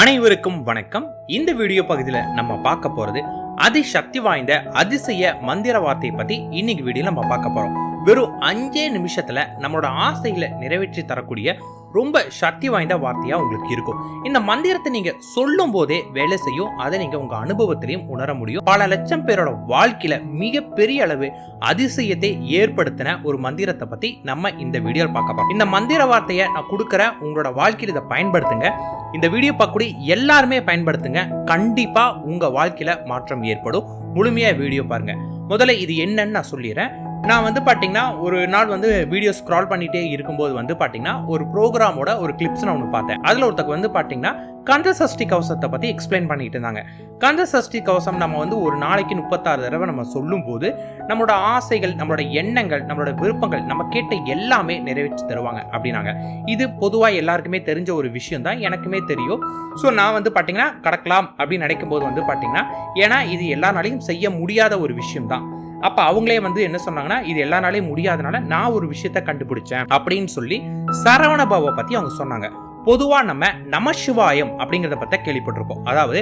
அனைவருக்கும் வணக்கம். இந்த வீடியோ பகுதியில் நம்ம பார்க்க போகிறது அதிசக்தி வாய்ந்த அதிசய மந்திர வார்த்தையை பற்றி இன்னைக்கு வீடியோ நம்ம பார்க்க போகிறோம் வெறும் அஞ்சே நிமிஷத்தில் நம்மளோட ஆசைகளை நிறைவேற்றி தரக்கூடிய ரொம்ப சக்தி வாய்ந்த வார்த்தையாக உங்களுக்கு இருக்கும். இந்த மந்திரத்தை நீங்கள் சொல்லும் போதே வேலை செய்யும். அதை நீங்கள் உங்கள் அனுபவத்திலையும் உணர முடியும். பல லட்சம் பேரோட வாழ்க்கையில் மிகப்பெரிய அளவு அதிசயத்தை ஏற்படுத்தின ஒரு மந்திரத்தை பற்றி நம்ம இந்த வீடியோவில் பார்க்க போகிறோம் இந்த மந்திர வார்த்தையை நான் கொடுக்குற உங்களோட வாழ்க்கையில் இதை பயன்படுத்துங்க. இந்த வீடியோ பார்க்கக்கூடிய எல்லாருமே பயன்படுத்துங்க. கண்டிப்பாக உங்கள் வாழ்க்கையில் மாற்றம் ஏற்படும். முழுமையாக வீடியோ பாருங்கள் முதல்ல இது என்னன்னு நான் சொல்லிடுறேன். நான் வந்து பார்த்தீங்கன்னா ஒரு நாள் வந்து வீடியோ ஸ்க்ரால் பண்ணிகிட்டே இருக்கும்போது வந்து பார்த்தீங்கன்னா ஒரு ப்ரோக்ராமோட ஒரு கிளிப்ஸ் நான் ஒன்று பார்த்தேன். அதில் ஒருத்தக்கு வந்து பார்த்தீங்கன்னா கந்த சஷ்டி கவசத்தை பற்றி எக்ஸ்பிளைன் பண்ணிட்டு இருந்தாங்க. கந்த சஷ்டி கவசம் நம்ம வந்து ஒரு நாளைக்கு முப்பத்தாறு தடவை நம்ம சொல்லும்போது நம்மளோட ஆசைகள் நம்மளோட எண்ணங்கள் நம்மளோட விருப்பங்கள் நம்ம கேட்ட எல்லாமே நிறைவேற்றி தருவாங்க அப்படின்னாங்க. இது பொதுவாக எல்லாருக்குமே தெரிஞ்ச ஒரு விஷயம் தான் எனக்குமே தெரியும். ஸோ நான் வந்து பார்த்தீங்கன்னா கடக்கலாம் அப்படின்னு நினைக்கும் போது வந்து பார்த்தீங்கன்னா ஏன்னா இது எல்லா நாளையும் செய்ய முடியாத ஒரு விஷயம் தான் அப்போ அவங்களே வந்து என்ன சொன்னாங்கன்னா இது எல்லா நாளையும் முடியாதனால நான் ஒரு விஷயத்த கண்டுபிடிச்சேன். அப்படின்னு சொல்லி சரவண பற்றி அவங்க சொன்னாங்க. பொதுவாக நம்ம நமசிவாயம் அப்படிங்கிறத பற்றி கேள்விப்பட்டிருப்போம். அதாவது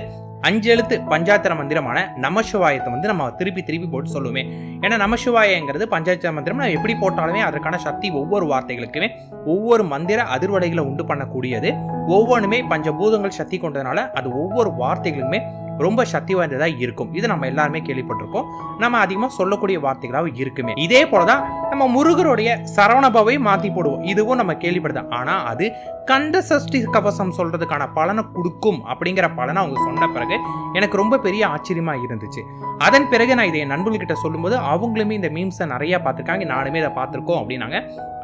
அஞ்சு எழுத்து பஞ்சாத்திர மந்திரமான நமசிவாயத்தை வந்து நம்ம திருப்பி திருப்பி போட்டு சொல்லுவோமே. ஏன்னா நமசிவாயங்கிறது பஞ்சாயத்து மந்திரம் நம்ம எப்படி போட்டாலுமே அதற்கான சக்தி ஒவ்வொரு வார்த்தைகளுக்குமே ஒவ்வொரு மந்திர அதிர்வடைகளை உண்டு பண்ணக்கூடியது. ஒவ்வொன்றுமே பஞ்சபூதங்கள் சக்தி கொண்டதுனால அது ஒவ்வொரு வார்த்தைகளுமே ரொம்ப சக்தி வாய்ந்ததாக இருக்கும். இது நம்ம எல்லாருமே கேள்விப்பட்டிருக்கோம் நம்ம அதிகமாக சொல்லக்கூடிய வார்த்தைகளாக இருக்குமே. இதே போல தான் நம்ம முருகருடைய சரவணபாவை மாற்றி போடுவோம். இதுவும் நம்ம கேள்விப்படுதோம் ஆனால் அது கந்த சஷ்டி கவசம் சொல்கிறதுக்கான பலனை கொடுக்கும் அப்படிங்கிற பலனை அவங்க சொன்ன பிறகு எனக்கு ரொம்ப பெரிய ஆச்சரியமாக இருந்துச்சு. அதன் பிறகு நான் இதை என் நண்பர்கள்கிட்ட சொல்லும்போது அவங்களுமே இந்த மீம்ஸை நிறைய பார்த்துருக்காங்க. நானுமே இதை பார்த்துருக்கோம் அப்படின்னாங்க.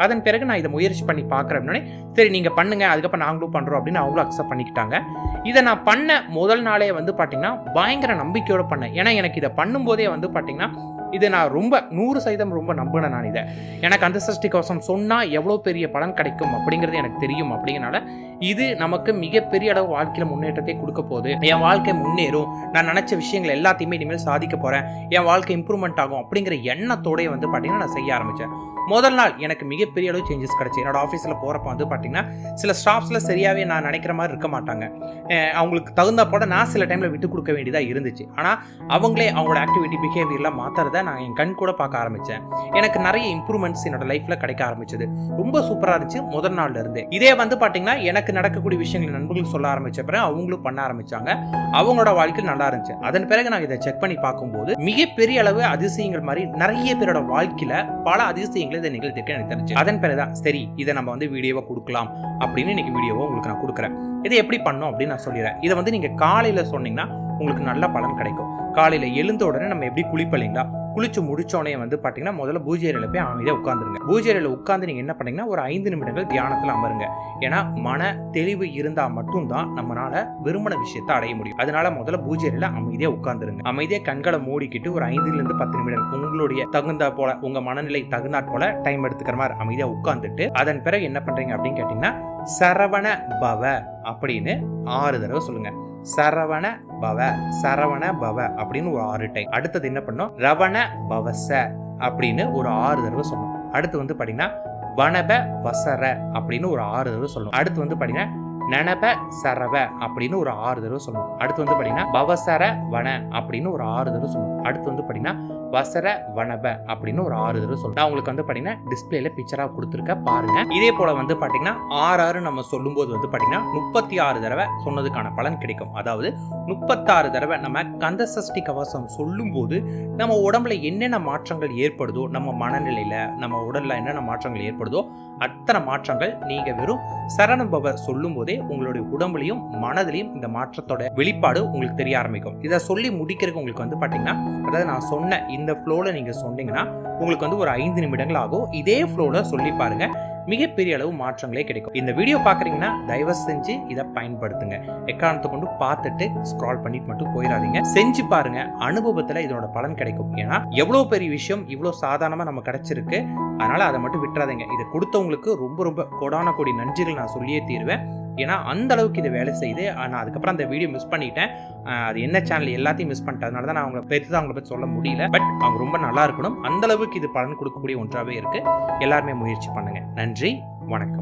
அதன் பிறகு நான் இதை முயற்சி பண்ணி பார்க்குறேன் அப்படின்னே சரி நீங்கள் பண்ணுங்க. அதுக்கப்புறம் நாங்களும் பண்ணுறோம் அப்படின்னு அவங்களும் அக்செப்ட் பண்ணிக்கிட்டாங்க. இதை நான் பண்ண முதல் நாளே வந்து பார்த்தீங்கன்னா பயங்கர நம்பிக்கையோடு பண்ணேன். ஏன்னா எனக்கு இதை பண்ணும்போதே வந்து பார்த்தீங்கன்னா இதை நான் ரொம்ப நூறு சதவீதம் ரொம்ப நம்பினேன் நான் இதை. எனக்கு அந்த சஷ்டி கவசம் சொன்னால் எவ்வளோ பெரிய பலன் கிடைக்கும் அப்படிங்கிறது எனக்கு தெரியும் அப்படிங்கிறனால இது நமக்கு மிகப்பெரிய அளவு வாழ்க்கையில் முன்னேற்றத்தை கொடுக்க போகுது. என் வாழ்க்கை முன்னேறும். நான் நினச்ச விஷயங்கள் எல்லாத்தையுமே இனிமேல் சாதிக்க போகிறேன் என் வாழ்க்கை இம்ப்ரூவ்மெண்ட் ஆகும் அப்படிங்கிற எண்ணத்தோடய வந்து பார்த்தீங்கன்னா நான் செய்ய ஆரம்பித்தேன் முதல் நாள் எனக்கு மிகப்பெரிய அளவு சேஞ்சஸ் கிடச்சி. என்னோட ஆஃபீஸில் போகிறப்ப வந்து பார்த்தீங்கன்னா சில ஸ்டாஃப்ஸில் சரியாகவே நான் நினைக்கிற மாதிரி இருக்க மாட்டாங்க. அவங்களுக்கு தகுந்த போட நான் சில டைமில் விட்டு கொடுக்க வேண்டியதாக இருந்துச்சு. ஆனால் அவங்களே அவங்களோட ஆக்டிவிட்டி பிஹேவியர்லாம் மாற்றுறத நான் என் கண் கூட பார்க்க ஆரம்பித்தேன் எனக்கு நிறைய இம்ப்ரூவ்மெண்ட்ஸ் என்னோட லைஃப்பில் கிடைக்க ஆரம்பிச்சது. ரொம்ப சூப்பராக இருந்துச்சு முதல் நாள்லேருந்து இதே வந்து பார்த்தீங்கன்னா எனக்கு நடக்கக்கூடிய விஷயங்கள் நண்பர்களுக்கு சொல்ல ஆரம்பித்த பிறகு அவங்களும் பண்ண ஆரம்பிச்சாங்க. அவங்களோட வாழ்க்கையில் நல்லா இருந்துச்சு. அதன் பிறகு நான் இதை செக் பண்ணி பார்க்கும்போது மிகப்பெரிய அளவு அதிசயங்கள் மாதிரி நிறைய பேரோட வாழ்க்கையில் பல அதிசயங்களை இதை நிகழ்த்திருக்க எனக்கு தெரிஞ்சு. அதன் பிறகு தான் சரி இதை நம்ம வந்து வீடியோவை கொடுக்கலாம் அப்படின்னு இன்னைக்கு வீடியோவை உங்களுக்கு நான் கொடுக்குறேன். இதை எப்படி பண்ணோம் அப்படின்னு நான் சொல்லிடுறேன். இதை வந்து நீங்க காலையில சொன்னீங்கன்னா உங்களுக்கு நல்ல பலன் கிடைக்கும். காலையில எழுந்த உடனே நம்ம எப்படி குளிப்பலைங்களா? குளிச்சு முடிச்சோடனே வந்து பார்த்தீங்கன்னா முதல்ல பூஜை அறையில் போய் அமைதியாக உட்காந்துருங்க பூஜை அறையில் உட்காந்து நீங்கள் என்ன பண்ணீங்கன்னா ஒரு ஐந்து நிமிடங்கள் தியானத்தில் அமருங்க. ஏன்னா மன தெளிவு இருந்தால் மட்டும்தான் நம்மளால விரும்பின விஷயத்தை அடைய முடியும். அதனால முதல்ல பூஜை அறையில் அமைதியாக உட்காந்துருங்க அமைதியாக கண்களை மூடிக்கிட்டு ஒரு ஐந்துலேருந்து பத்து நிமிடம் உங்களுடைய தகுந்த போல உங்க மனநிலை தகுந்தாற் போல டைம் எடுத்துக்கிற மாதிரி அமைதியாக உட்காந்துட்டு அதன் பிறகு என்ன பண்றீங்க அப்படின்னு கேட்டிங்கன்னா சரவண பவ அப்படின்னு ஆறு தடவை சொல்லுங்க. சரவண பவ சரவண பவ அப்படின்னு ஒரு ஆறு டைம் அடுத்தது என்ன பண்ணோம்? ரவண பவச அப்படின்னு ஒரு ஆறு தடவை சொல்லணும் அடுத்து வந்து பாத்தீங்கன்னா வனப வசர அப்படின்னு ஒரு ஆறு தடவை சொல்லணும் அடுத்து வந்து பாத்தீங்கன்னா நனப சரவ அப்படின்னு ஒரு ஆறு தடவை சொல்லணும் அடுத்து வந்து பாத்தீங்கன்னா பவசர வன அப்படின்னு ஒரு ஆறு தடவை சொல்லணும் அடுத்து வந்து பார்த்தீங்கன்னா வசர வனப அப்படின்னு ஒரு ஆறு தடவை சொல்லணும் உங்களுக்கு வந்து பார்த்தீங்கன்னா டிஸ்பிளேல பிக்சராக கொடுத்துருக்க பாருங்க. இதே போல வந்து பார்த்தீங்கன்னா ஆறு ஆறு நம்ம சொல்லும்போது வந்து பார்த்தீங்கன்னா முப்பத்தி ஆறு தடவை சொன்னதுக்கான பலன் கிடைக்கும். அதாவது முப்பத்தாறு தடவை நம்ம கந்த சஷ்டி கவசம் சொல்லும்போது நம்ம உடம்புல என்னென்ன மாற்றங்கள் ஏற்படுதோ நம்ம மனநிலையில நம்ம உடல்ல என்னென்ன மாற்றங்கள் ஏற்படுதோ அத்தனை மாற்றங்கள் நீங்க வெறும் சரணபவ சொல்லும் போதே உங்களுடைய உடம்புலையும் மனதிலையும் இந்த மாற்றத்தோட வெளிப்பாடு உங்களுக்கு தெரிய ஆரம்பிக்கும். இதை சொல்லி முடிக்கிறதுக்கு உங்களுக்கு வந்து பாத்தீங்கன்னா அதாவது நான் சொன்ன இந்த ஃப்ளோவில் நீங்கள் சொன்னீங்கன்னா உங்களுக்கு வந்து ஒரு ஐந்து நிமிடங்கள் ஆகும் இதே ஃப்ளோவில் சொல்லி பாருங்கள் மிகப்பெரிய அளவு மாற்றங்களே கிடைக்கும். இந்த வீடியோ பார்க்குறீங்கன்னா தயவு செஞ்சு இதை பயன்படுத்துங்க. எக்காரணத்தை கொண்டு பார்த்துட்டு ஸ்க்ரால் பண்ணிட்டு மட்டும் போயிடாதீங்க. செஞ்சு பாருங்க அனுபவத்தில் இதனோட பலன் கிடைக்கும். ஏன்னா எவ்வளோ பெரிய விஷயம் இவ்வளோ சாதாரணமாக நம்ம கிடைச்சிருக்கு. அதனால் அதை மட்டும் விட்டுறாதீங்க. இதை கொடுத்தவங்களுக்கு ரொம்ப ரொம்ப கொடான கோடி நன்றிகள் நான் சொல்லியே தீருவேன். ஏன்னா அந்த அளவுக்கு இது வேலை செய்து நான் அதுக்கப்புறம் அந்த வீடியோ மிஸ் பண்ணிட்டேன். அது என்ன சேனல் எல்லாத்தையும் மிஸ் பண்ணிட்டேன் அதனால தான் நான் அவங்கள பெருசாக அவங்கள பற்றி சொல்ல முடியல. பட் அவங்க ரொம்ப நல்லா இருக்கணும். அந்த அளவுக்கு இது பலன் கொடுக்கக்கூடிய ஒன்றாகவே இருக்குது எல்லாருமே முயற்சி பண்ணுங்கள் நன்றி. வணக்கம்.